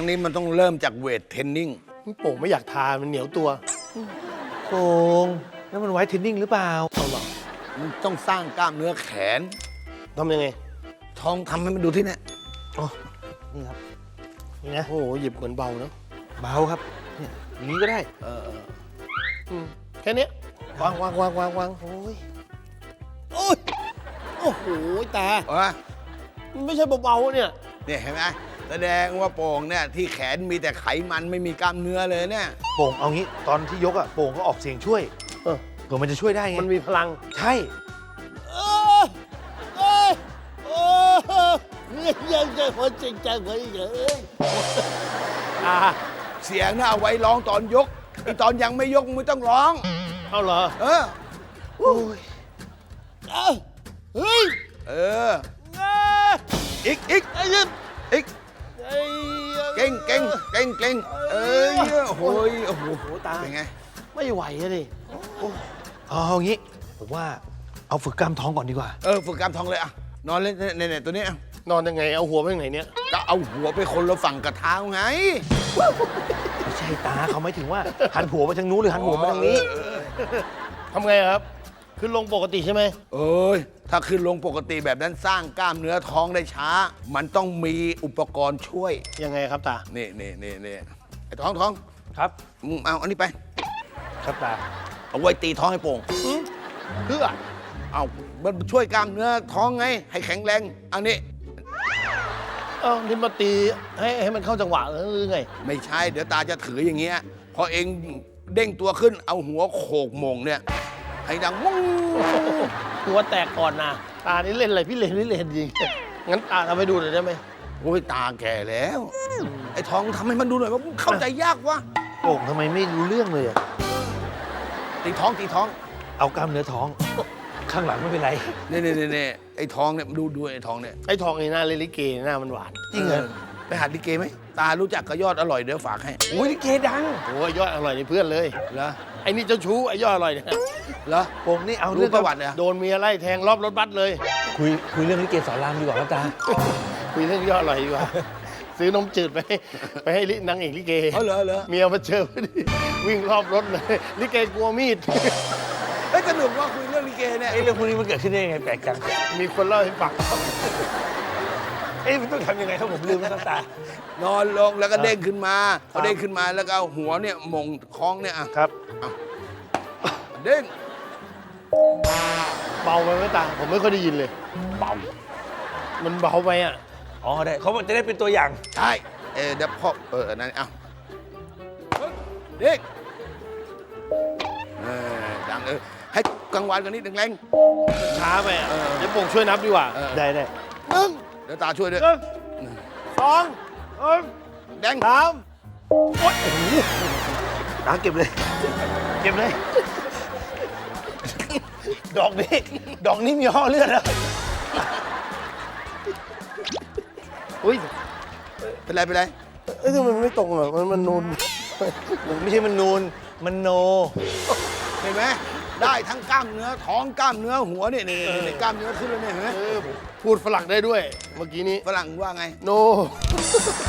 รั้งนี้มันต้องเริ่มจากเวทเทรนนิ่งโป่งไม่อยากทานมันเหนียวตัวโป่งนั่นมันไว้เทรนนิ่งหรือเปล่าเอาเหรอมันต้องสร้างกล้ามเนื้อแขนทำยังไง ท้องทำให้มันดูที่เนี่ยอ๋อนี่ครับนี่นะโอ้โหหยิบเหมือนเบาเนอะเบาครับเนี่ยอย่างนี้ก็ได้เออเอออืมแค่เนี้ยวางวางวางวางวางโอ้ยโอ้ยโอ้โหตาเอาวะมันไม่ใช่เบาๆเนี่ยเนี่ยเห็นไหม แสดงว่าโป่งเนี่ยที่แขนมีแต่ไขมันไม่มีกล้ามเนื้อเลยเนี่ย โป่งเอางี้ตอนที่ยกอะโป่งก็ออกเสียงช่วยเออ เผื่อมันจะช่วยได้ไงมันมีพลัง ใช่เออเออเออเนี่ยยังจะหัวจริงจังหัวเยอะอ่าเสียงน่ะเอาไว้ร้องตอนยกไอตอนยังไม่ยกมึงไม่ต้องร้อง เอาเหรอ เออโอ้ยเอ้าเฮ้ย เออเอ้ยอีกอีกไอ้ยันอีกไอ้เก่งเก่งเก่งเก่งเอ้ยโอ้โหยโอ้โหโอ้ตาเป็นไง ไม่ไหวอะดิเอาเอางี้ ผมว่าเอาฝึกกล้ามท้องก่อนดีกว่า เออฝึกกล้ามท้องเลยอะ นอนเล่นเนี่ยเนี่ยตัวนี้อะนอนยังไง เอาหัวไปไหนเนี่ย ก็เอาหัวไปคนละฝั่งกับเท้าไงไม่ใช่ตาเขาไม่ถึงว่า หันหัวไปทางนู้นหรือหันหัวมาทางนี้เออทำไงครับ ขึ้นลงปกติใช่ไหมเอ้ย ถ้าขึ้นลงปกติแบบนั้นสร้างกล้ามเนื้อท้องได้ช้า มันต้องมีอุปกรณ์ช่วย ยังไงครับตา นี่นี่นี่นี่ไอ้ท้องท้องครับ มึงเอาอันนี้ไป ครับตา เอาไว้ตีท้องให้โป่งเพื่อเอามันช่วยกล้ามเนื้อท้องไง ให้แข็งแรง อันนี้ เอ้านี่มาตีให้ให้มันเข้าจังหวะหรือไง ไม่ใช่ เดี๋ยวตาจะถืออย่างเงี้ย พอเองเด้งตัวขึ้น เอาหัวโขกโมงเนี่ย ให้ดังมุ้งตัวแตกก่อนนะตานี่เล่นอะไรพี่เล่นพี่เล่นจริง งั้นตาทำให้ดูหน่อยได้ไหมโอ้ยตาแก่แล้ว ไอ้ท้องทำให้มันดูหน่อยว่าเข้าใจยากวะโป่งทำไมไม่รู้เรื่องเลยอะตีท้องตีท้องเอากล้ามเนื้อท้อง ข้างหลังไม่เป็นไร เนี่ยเนี่ยเนี่ยเนี่ยไอ้ท้องเนี่ยดูดูไอ้ท้องเนี่ยไอ้ทองไอ้หน้าเลนลิเกหน้ามันหวานจริงเหรอไปหัดลิเกไหมตารู้จักกระยอดอร่อยเดี๋ยวฝากให้โอ้ยลิเกดังโอ้ยยอดอร่อยนี่เพื่อนเลย เหรอ ไอ้นี่เจ้าชู้ไอ้ยอดอร่อยเนี่ยเหรอโป่งนี่เอารู้เรื่องประวัติเลยอะโดนเมียไล่แทงรอบรถบัสเลย คุยคุยเรื่องลิเกสอนรามดีกว่าครับตาคุยเรื่องยอดอร่อยดีกว่า ซื้อนมจืดไปให้ไปให้ลินางเอกลิเกเอาเหรอเหรอเมียมาเจอพอดีวิ่งรอบรถเลยลิเกกลัวมีดเฮ้ยสนุกว่าคุยเรื่องลิเกเนี่ยไอ้เรื่องพวกนี้มันเกิดขึ้นได้ยังไงแปลกจังมีคนเล่าให้ฟังเอ้ยมันต้องทำยังไงครับผมลืมแล้วครับตา นอนลงแล้วก็เด้งขึ้นมาพอเด้งขึ้นมาแล้วก็เอาหัวเนี่ยหมงท้องเนี่ยอะครับ เด้งเบาไปไหมตาผมไม่ค่อยได้ยินเลย เบา มันเบาไปอะ อ๋อได้เขาจะได้เป็นตัวอย่าง ใช่เออเดี๋ยวพ่อเอออันนั้นเอาเด้งเออดังเออให้กลางวันกันนิดหนึ่งแรง ช้าไปอะเออเดี๋ยวโป่งช่วยนับดีกว่า เออ ได้ได้หนึ่งเดี๋ยวตาช่วยด้วย หนึ่งสองเอ้ยแดง สามตาเก็บเลย เก็บเลย ดอกนี้ดอกนี้มีห่อเลือดแล้วอุ้ยเป็นไรเป็นไร เอ้ยทำไมมันไม่ตรงอะมันมันนูนมันไม่ใช่มันนูน มันโน เห็นไหม ได้ทั้งกล้ามเนื้อท้องกล้ามเนื้อหัวเนี่ยนี่นี่นี่กล้ามเนื้อขึ้นแล้วเนี่ยเห็นไหมเออพูดฝรั่งได้ด้วย เมื่อกี้นี้ฝรั่งว่าไง โน